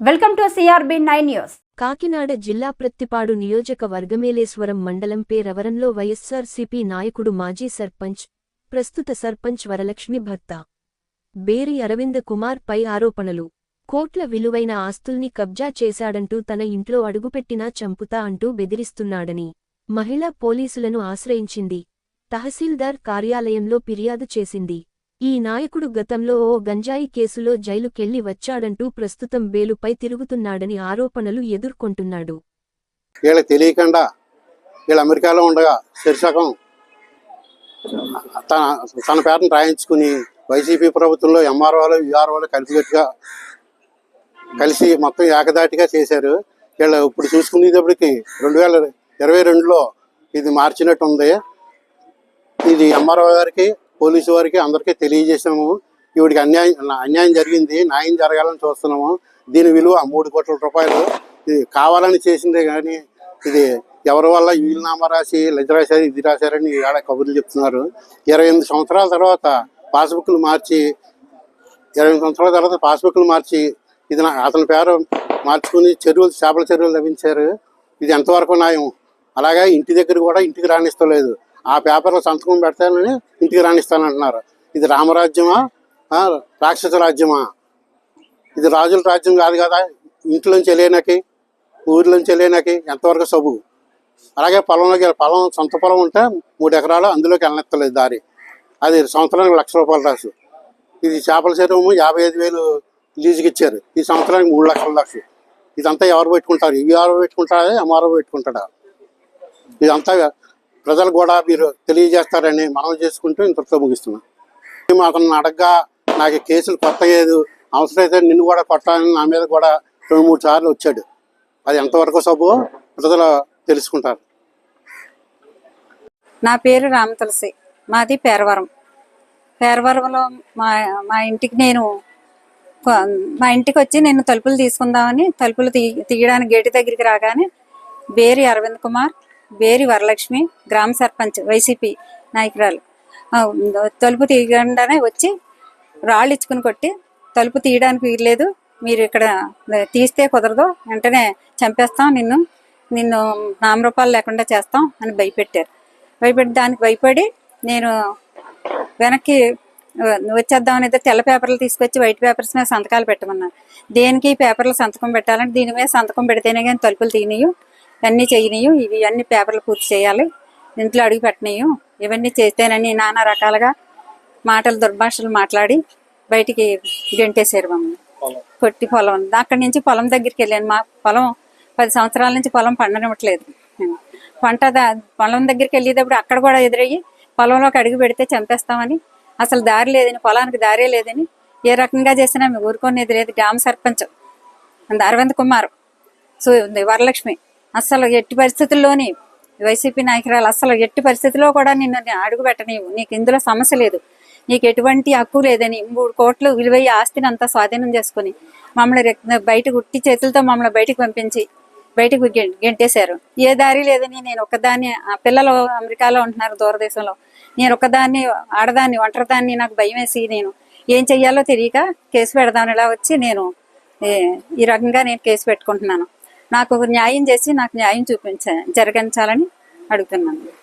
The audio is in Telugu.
Welcome to CRB nine news. Kakinada జిల్లా ప్రత్తిపాడు నియోజకవర్గమేలేశ్వరం మండలం పేరవరంలో వైఎస్సార్సీపీ నాయకుడు మాజీ సర్పంచ్ ప్రస్తుత సర్పంచ్ వరలక్ష్మి భర్త. బేరి అరవింద్ కుమార్ పై ఆరోపణలు. కోట్ల విలువైన ఆస్తుల్ని కబ్జా చేశాడంటూ తన ఇంట్లో అడుగుపెట్టినా చంపుతా అంటూ బెదిరిస్తున్నాడని మహిళ పోలీసులను ఆశ్రయించింది. తహసీల్దార్ కార్యాలయంలో ఫిర్యాదు చేసింది. ఈ నాయకుడు గతంలో ఓ గంజాయి కేసులో జైలుకెళ్ళి వచ్చాడంటూ ప్రస్తుతం బేలుపై తిరుగుతున్నాడని ఆరోపణలు ఎదుర్కొంటున్నాడు. వీళ్ళకి తెలియకుండా వీళ్ళు అమెరికాలో ఉండగా శీర్షకం తన తన పేరును రాయించుకుని వైసీపీ ప్రభుత్వంలో ఎంఆర్ఓలు విఆర్ఓలు కలిసిగట్టుగా కలిసి మొత్తం ఏకదాటిగా చేశారు. వీళ్ళు ఇప్పుడు చూసుకునేటప్పటికి రెండు వేల ఇరవై రెండులో ఇది మార్చినట్టుంది. ఇది ఎంఆర్ఓ గారికి పోలీసు వారికి అందరికీ తెలియజేసాము ఈవిడికి అన్యాయం అన్యాయం జరిగింది న్యాయం జరగాలని చూస్తున్నాము. దీని విలువ మూడు కోట్ల రూపాయలు. ఇది కావాలని చేసిందే కానీ ఇది ఎవరి వల్ల వీలునామా రాసి లెజ రాశారు ఇది రాశారని ఈవేళ కబుర్లు చెప్తున్నారు. ఇరవై ఎనిమిది సంవత్సరాల తర్వాత పాస్బుక్లు మార్చి ఇరవై ఎనిమిది సంవత్సరాల తర్వాత పాస్బుక్లు మార్చి ఇది నా- అతని పేరు మార్చుకుని చెరువులు చేపల చెరువులు లభించారు. ఇది ఎంతవరకు న్యాయం? అలాగే ఇంటి దగ్గర కూడా ఇంటికి రాణిస్తలేదు ఆ పేపర్లో సంతకం పెడతానని ఇంటికి రాణిస్తానంటున్నారు ఇది రామరాజ్యమా? రాక్షస రాజ్యమా? ఇది రాజుల రాజ్యం కాదు కదా ఇంట్లోంచి వెళ్ళేనాకి ఊర్లోంచి వెళ్ళేనాకి ఎంతవరకు సబు అలాగే పొలంలోకి పొలం సొంత పొలం ఉంటే మూడు ఎకరాలు అందులోకి వెళ్ళనెత్తలేదు దారి. అది సంవత్సరానికి లక్ష రూపాయలు రాసు. ఇది చేపల చెరువు యాభై ఐదు వేలు లీజుకి ఇచ్చారు. ఈ సంవత్సరానికి మూడు లక్షల లక్షలు ఇదంతా ఎవరు పెట్టుకుంటారు? ఇవి ఎవరు పెట్టుకుంటారా? ఎంఆర్ఓ పెట్టుకుంటాడా? ఇదంతా ప్రజలు కూడా మీరు తెలియజేస్తారని మనం చేసుకుంటూ ఇంతటితో ముగిస్తున్నాం. మేము అతను అడగ్గా నాకు కేసులు కొత్త లేదు. అవసరమైతే నిన్ను కూడా కొట్టాలని నా మీద కూడా రెండు మూడు సార్లు వచ్చాడు. అది ఎంతవరకు సబ్బు ప్రజలు తెలుసుకుంటారు. నా పేరు రామ తులసి. మాది పేరవరం. పేరవరంలో మా మా ఇంటికి నేను మా ఇంటికి వచ్చి నేను తలుపులు తీసుకుందామని తలుపులు తీ తీయడానికి గేటు దగ్గరికి రాగానే బేరి అరవింద్ కుమార్ బేరి వరలక్ష్మి గ్రామ సర్పంచ్ వైసీపీ నాయకురాలు. తలుపు తీయకుండానే వచ్చి రాళ్ళు ఇచ్చుకుని కొట్టి తలుపు తీయడానికి వీల్లేదు. మీరు ఇక్కడ తీస్తే కుదరదు. వెంటనే చంపేస్తాం నిన్ను. నిన్ను నామరూపాలు లేకుండా చేస్తాం అని భయపెట్టారు. భయపెట్టి దానికి భయపడి నేను వెనక్కి వచ్చేద్దామని అయితే తెల్ల పేపర్లు తీసుకొచ్చి వైట్ పేపర్స్ మీద సంతకాలు పెట్టమన్నాను దేనికి పేపర్లు సంతకం పెట్టాలంటే దీని మీద సంతకం పెడితేనే కానీ తలుపులు తీయనియు. అన్నీ చేయనియు ఇవి అన్ని పేపర్లు పూర్తి చేయాలి. ఇంట్లో అడుగు పెట్టనియు. ఇవన్నీ చేస్తేనని నానా రకాలుగా మాటలు దుర్భాషలు మాట్లాడి బయటికి గెంటేశారు మమ్మల్ని. కొట్టి పొలం. అక్కడి నుంచి పొలం దగ్గరికి వెళ్ళాను. మా పొలం పది సంవత్సరాల నుంచి పొలం పండనివ్వట్లేదు. పంట దా- పొలం దగ్గరికి వెళ్ళేటప్పుడు అక్కడ కూడా ఎదురయ్యి పొలంలోకి అడుగు పెడితే చంపేస్తామని. అసలు దారి లేదని పొలానికి దారే లేదని ఏ రకంగా చేసినా మేము ఊరుకునేది లేదు గ్రామ సర్పంచ్. అరవింద్ కుమార్. సో వరలక్ష్మి. అసలు ఎట్టి పరిస్థితుల్లోని వైసీపీ నాయకురాలు అసలు ఎట్టి పరిస్థితిలో కూడా నిన్ను అడుగు పెట్టనీవు. నీకు ఇందులో సమస్య లేదు. నీకు ఎటువంటి హక్కు లేదని మూడు కోట్లు విలువయ్యే ఆస్తిని అంతా స్వాధీనం చేసుకుని మమ్మల్ని బయట గుట్టి చేతులతో మమ్మల్ని బయటకు పంపించి బయటకు గెంటేశారు. ఏ దారి లేదని నేను ఒక్కదాన్ని ఆ పిల్లలు అమెరికాలో ఉంటున్నారు దూరదేశంలో. నేను ఒక్కదాన్ని ఆడదాన్ని ఒంటరిదాన్ని నాకు భయం వేసి నేను ఏం చెయ్యాలో తెలియక కేసు పెడదామని ఇలా వచ్చి నేను ఈ రకంగా నేను కేసు పెట్టుకుంటున్నాను. నాకు న్యాయం చేసి నాకు న్యాయం చూపించ జరిగించాలని అడుగుతున్నాను.